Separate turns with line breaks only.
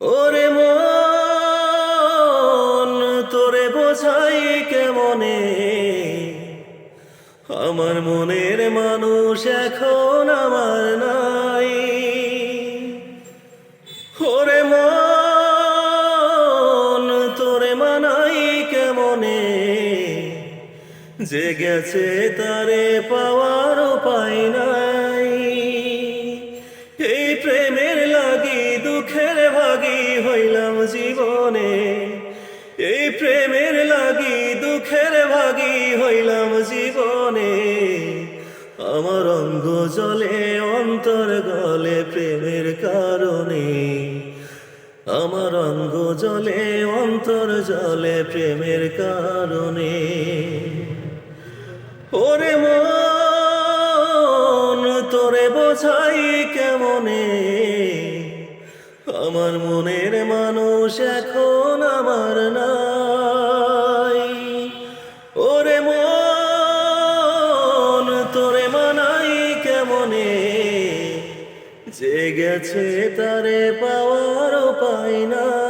ওরে মন, তোরে বোঝাই কেমনে? আমার মনের মানুষ এখন আমার নাই। ওরে মন, তোরে মানাই কেমনে? যে গেছে তারে পাওয়ার উপায় নাই। প্রেমের লাগি, দুঃখের ভাগি হইলাম জীবনে। আমার অঙ্গ জলে, অন্তর গলে প্রেমের কারণে। আমার অঙ্গ জলে, অন্তর জলে প্রেমের কারণে। ওরে মন, তোরে বোঝাই কেমনে? আমার মনের মানুষ এখন আমার যে গেছে তারে পাওয়ার পায় নাই।